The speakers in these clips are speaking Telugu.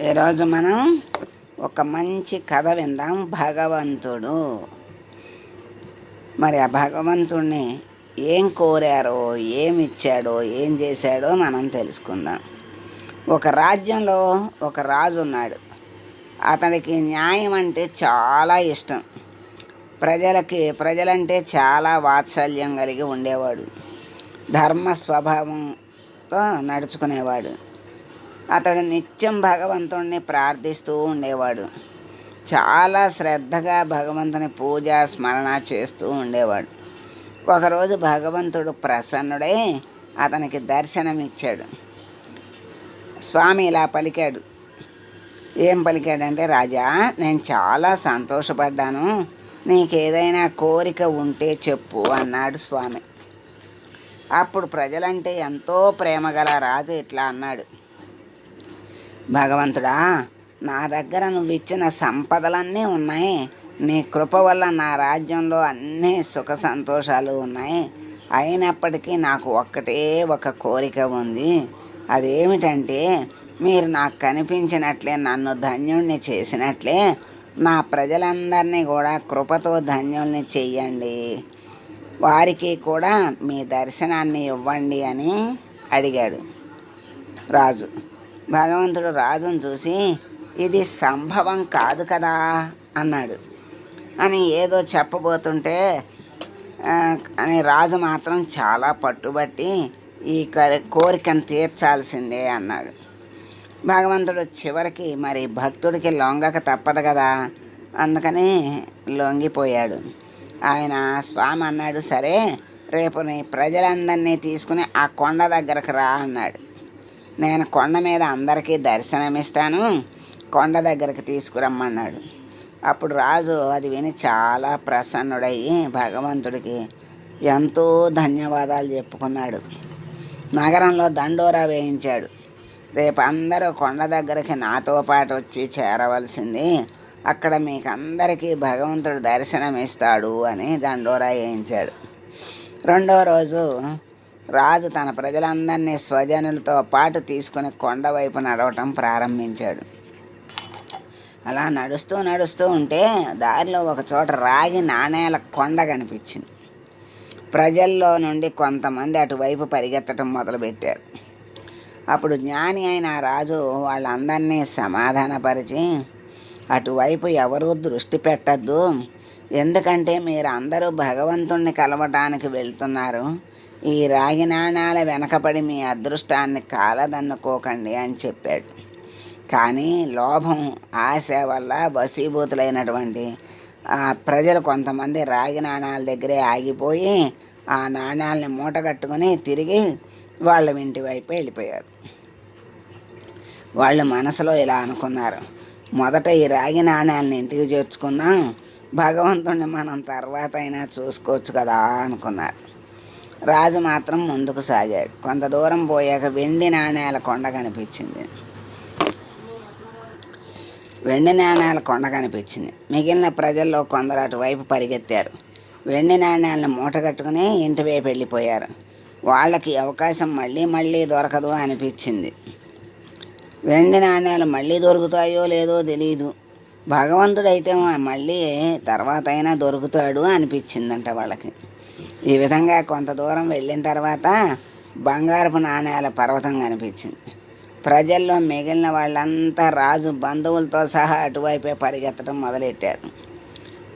ఈరోజు మనం ఒక మంచి కథ విందాం భగవంతుడు. మరి ఆ భగవంతుడిని ఏం కోరారో ఏమి ఇచ్చాడో ఏం చేశాడో మనం తెలుసుకుందాం. ఒక రాజ్యంలో ఒక రాజు ఉన్నాడు. అతనికి న్యాయం అంటే చాలా ఇష్టం. ప్రజలకి ప్రజలంటే చాలా వాత్సల్యం కలిగి ఉండేవాడు. ధర్మ స్వభావంతో నడుచుకునేవాడు. అతడు నిత్యం భగవంతుణ్ణి ప్రార్థిస్తూ ఉండేవాడు. చాలా శ్రద్ధగా భగవంతుని పూజ స్మరణ చేస్తూ ఉండేవాడు. ఒకరోజు భగవంతుడు ప్రసన్నుడై అతనికి దర్శనమిచ్చాడు. స్వామి ఇలా పలికాడు. ఏం పలికాడంటే రాజా నేను చాలా సంతోషపడ్డాను. నీకేదైనా కోరిక ఉంటే చెప్పు అన్నాడు స్వామి. అప్పుడు ప్రజలంటే ఎంతో ప్రేమగల రాజు ఇట్లా అన్నాడు. భగవంతుడా నా దగ్గర నువ్వు ఇచ్చిన సంపదలన్నీ ఉన్నాయి. నీ కృప వల్ల నా రాజ్యంలో అన్ని సుఖ సంతోషాలు ఉన్నాయి. అయినప్పటికీ నాకు ఒక్కటే ఒక కోరిక ఉంది. అదేమిటంటే మీరు నాకు కనిపించినట్లే నన్ను ధన్యుణ్ణి చేసినట్లే నా ప్రజలందరినీ కూడా కృపతో ధన్యుల్ని చెయ్యండి. వారికి కూడా మీ దర్శనాన్ని ఇవ్వండి అని అడిగాడు రాజు. భగవంతుడు రాజును చూసి ఇది సంభవం కాదు కదా అన్నాడు. అని ఏదో చెప్పబోతుంటే అని రాజు మాత్రం చాలా పట్టుబట్టి ఈ కోరికను తీర్చాల్సిందే అన్నాడు. భగవంతుడు చివరికి మరి భక్తుడికి లొంగక తప్పదు కదా అందుకని లొంగిపోయాడు. ఆయన స్వామి అన్నాడు సరే రేపు నీ ప్రజలందరినీ తీసుకుని ఆ కొండ దగ్గరకు రా అన్నాడు. నేను కొండ మీద అందరికీ దర్శనమిస్తాను. కొండ దగ్గరికి తీసుకురమ్మన్నాడు. అప్పుడు రాజు అది విని చాలా ప్రసన్నుడయ్యి భగవంతుడికి ఎంతో ధన్యవాదాలు చెప్పుకున్నాడు. నగరంలో దండోరా వేయించాడు. రేపు అందరూ కొండ దగ్గరికి నాతో పాటు వచ్చి చేరవలసింది. అక్కడ మీకు అందరికీ భగవంతుడు దర్శనం ఇస్తాడు అని దండోరా వేయించాడు. రెండో రోజు రాజు తన ప్రజలందరినీ స్వజనులతో పాటు తీసుకుని కొండ వైపు నడవటం ప్రారంభించాడు. అలా నడుస్తూ నడుస్తూ ఉంటే దారిలో ఒక చోట రాగి నాణేల కొండ కనిపించింది. ప్రజల్లో నుండి కొంతమంది అటువైపు పరిగెత్తడం మొదలుపెట్టారు. అప్పుడు జ్ఞాని అయిన రాజు వాళ్ళందరినీ సమాధానపరిచి అటువైపు ఎవరూ దృష్టి పెట్టద్దు. ఎందుకంటే మీరు అందరూ భగవంతుణ్ణి కలవటానికి వెళ్తున్నారు. ఈ రాగి నాణాల వెనకబడి మీ అదృష్టాన్ని కాలదన్నుకోకండి అని చెప్పాడు. కానీ లోభం ఆశ వల్ల వశీభూతులైనటువంటి ప్రజలు కొంతమంది రాగి నాణాల దగ్గరే ఆగిపోయి ఆ నాణాలని మూటగట్టుకుని తిరిగి వాళ్ళ ఇంటి వైపు వెళ్ళిపోయారు. వాళ్ళు మనసులో ఇలా అనుకున్నారు. మొదట ఈ రాగి నాణాలని ఇంటికి చేర్చుకుందాం భగవంతుణ్ణి మనం తర్వాత అయినా చూసుకోవచ్చు కదా అనుకున్నారు. రాజు మాత్రం ముందుకు సాగాడు. కొంత దూరం పోయాక వెండి నాణేల కొండ కనిపించింది. వెండి నాణేల కొండ కనిపించింది. మిగిలిన ప్రజల్లో కొందరు అటువైపు పరిగెత్తారు. వెండి నాణేలను మూట కట్టుకుని ఇంటి వైపు వెళ్ళిపోయారు. వాళ్ళకి అవకాశం మళ్ళీ మళ్ళీ దొరకదు అనిపించింది. వెండి నాణేలు మళ్ళీ దొరుకుతాయో లేదో తెలియదు భగవంతుడైతే మళ్ళీ తర్వాత అయినా దొరుకుతాడు అనిపించిందంట వాళ్ళకి. ఈ విధంగా కొంత దూరం వెళ్ళిన తర్వాత బంగారపు నాణేల పర్వతం కనిపించింది. ప్రజల్లో మిగిలిన వాళ్ళంతా రాజు బంధువులతో సహా అటువైపే పరిగెత్తడం మొదలెట్టారు.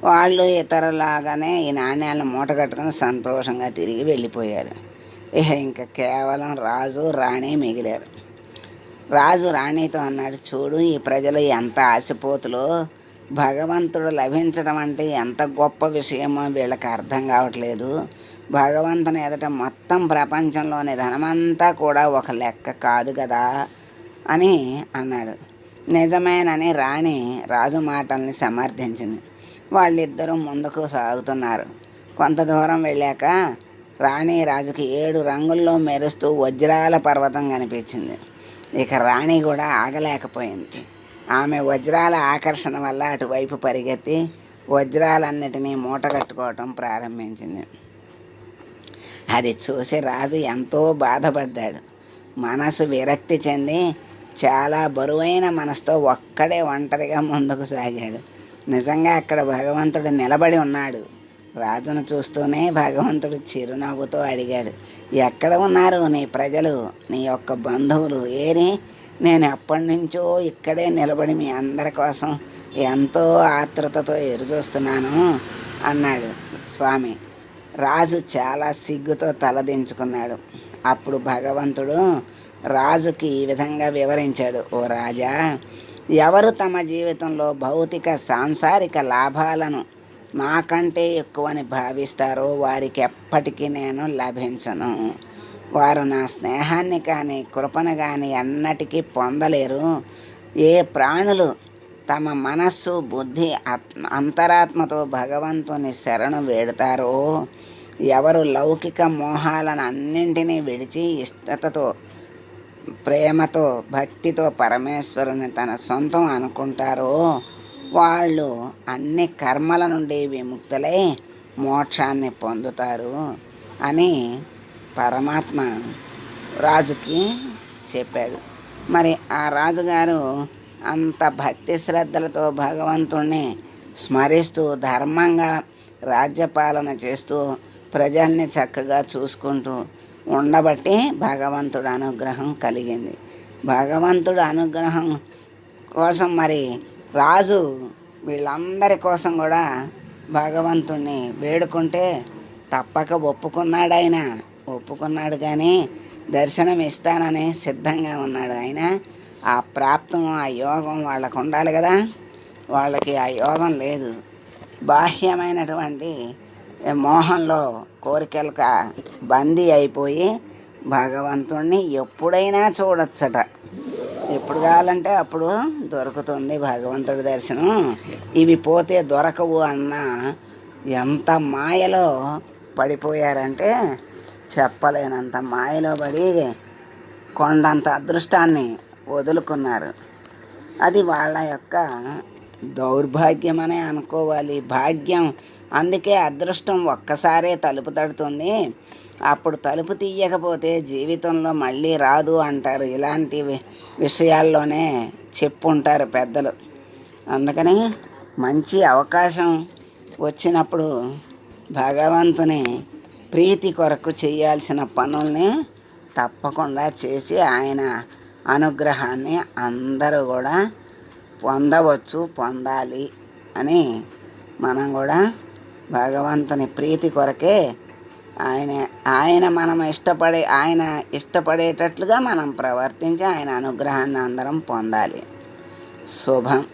వాళ్ళు ఇతరులాగానే ఈ నాణ్యాలను మూట కట్టుకుని సంతోషంగా తిరిగి వెళ్ళిపోయారు. ఇక ఇంకా కేవలం రాజు రాణి మిగిలారు. రాజు రాణితో అన్నాడు చూడు ఈ ప్రజలు ఎంత ఆశపోతులో భగవంతుడు లభించడం అంటే ఎంత గొప్ప విషయమో వీళ్ళకి అర్థం కావట్లేదు. భగవంతుని ఎదుట మొత్తం ప్రపంచంలోని ధనమంతా కూడా ఒక లెక్క కాదు కదా అని అన్నాడు. నిజమేనని రాణి రాజు మాటల్ని సమర్థించింది. వాళ్ళిద్దరూ ముందుకు సాగుతున్నారు. కొంత దూరం వెళ్ళాక రాణి రాజుకి ఏడు రంగుల్లో మెరుస్తూ వజ్రాల పర్వతం కనిపించింది. ఇక రాణి కూడా ఆగలేకపోయింది. ఆమె వజ్రాల ఆకర్షణ వల్ల అటువైపు పరిగెత్తి వజ్రాలన్నిటినీ మూట కట్టుకోవటం ప్రారంభించింది. అది చూసి రాజు ఎంతో బాధపడ్డాడు. మనసు విరక్తి చెంది చాలా బరువైన మనసుతో ఒక్కడే ఒంటరిగా ముందుకు సాగాడు. నిజంగా అక్కడ భగవంతుడు నిలబడి ఉన్నాడు. రాజును చూస్తూనే భగవంతుడు చిరునవ్వుతో అడిగాడు ఎక్కడ ఉన్నారు నీ ప్రజలు? నీ యొక్క బంధువులు ఏరి నేను ఎప్పటి నుంచో ఇక్కడే నిలబడి మీ అందరి కోసం ఎంతో ఆతృతతో ఎదురుచూస్తున్నాను అన్నాడు స్వామి. రాజు చాలా సిగ్గుతో తలదించుకున్నాడు అప్పుడు భగవంతుడు రాజుకి ఈ విధంగా వివరించాడు. ఓ రాజా ఎవరు తమ జీవితంలో భౌతిక సాంసారిక లాభాలను నాకంటే ఎక్కువని భావిస్తారో వారికి ఎప్పటికీ నేను లభించను. వారు నా స్నేహాన్ని కానీ కృపను కానీ ఎన్నటికీ పొందలేరు. ఏ ప్రాణులు తమ మనస్సు బుద్ధి అంతరాత్మతో భగవంతుని శరణు వేడుతారో ఎవరు లౌకిక మోహాలను అన్నింటినీ విడిచి ఇష్టతతో ప్రేమతో భక్తితో పరమేశ్వరుని తన సొంతం అనుకుంటారో వాళ్ళు అన్ని కర్మల నుండి విముక్తులై మోక్షాన్ని పొందుతారు అని పరమాత్మ రాజుకి చెప్పాడు. మరి ఆ రాజుగారు అంత భక్తి శ్రద్ధలతో భగవంతుణ్ణి స్మరిస్తూ ధర్మంగా రాజ్యపాలన చేస్తూ ప్రజల్ని చక్కగా చూసుకుంటూ ఉండబట్టి భగవంతుడు అనుగ్రహం కలిగింది. భగవంతుడు అనుగ్రహం కోసం మరి రాజు వీళ్ళందరి కోసం కూడా భగవంతుణ్ణి వేడుకుంటే తప్పక ఒప్పుకున్నాడైనా ఒప్పుకున్నాడు కానీ దర్శనం ఇస్తానని సిద్ధంగా ఉన్నాడు. ఆయన ఆ ప్రాప్తం ఆ యోగం వాళ్ళకు ఉండాలి కదా. వాళ్ళకి ఆ యోగం లేదు. బాహ్యమైనటువంటి మోహంలో కోరికలకు బందీ అయిపోయి భగవంతుణ్ణి ఎప్పుడైనా చూడొచ్చట. ఎప్పుడు కావాలంటే అప్పుడు దొరుకుతుంది భగవంతుడి దర్శనం. ఇవి పోతే దొరకవు అన్న ఎంత మాయలో పడిపోయారంటే చెప్పలేనంత మాయలో పడి కొండంత అదృష్టాన్ని వదులుకున్నారు. అది వాళ్ళ యొక్క దౌర్భాగ్యమనే అనుకోవాలి. భాగ్యం అందుకే అదృష్టం ఒక్కసారే తలుపు తడుతుంది. అప్పుడు తలుపు తీయకపోతే జీవితంలో మళ్ళీ రాదు అంటారు. ఇలాంటి విషయాల్లోనే చెప్పుంటారు పెద్దలు. అందుకని మంచి అవకాశం వచ్చినప్పుడు భగవంతుని ప్రీతి కొరకు చేయాల్సిన పనుల్ని తప్పకుండా చేసి ఆయన అనుగ్రహాన్ని అందరూ కూడా పొందవచ్చు పొందాలి అని మనం కూడా భగవంతుని ప్రీతి కొరకే ఆయన ఆయన మనం ఇష్టపడే ఆయన ఇష్టపడేటట్లుగా మనం ప్రవర్తించి ఆయన అనుగ్రహాన్ని అందరం పొందాలి. శుభం.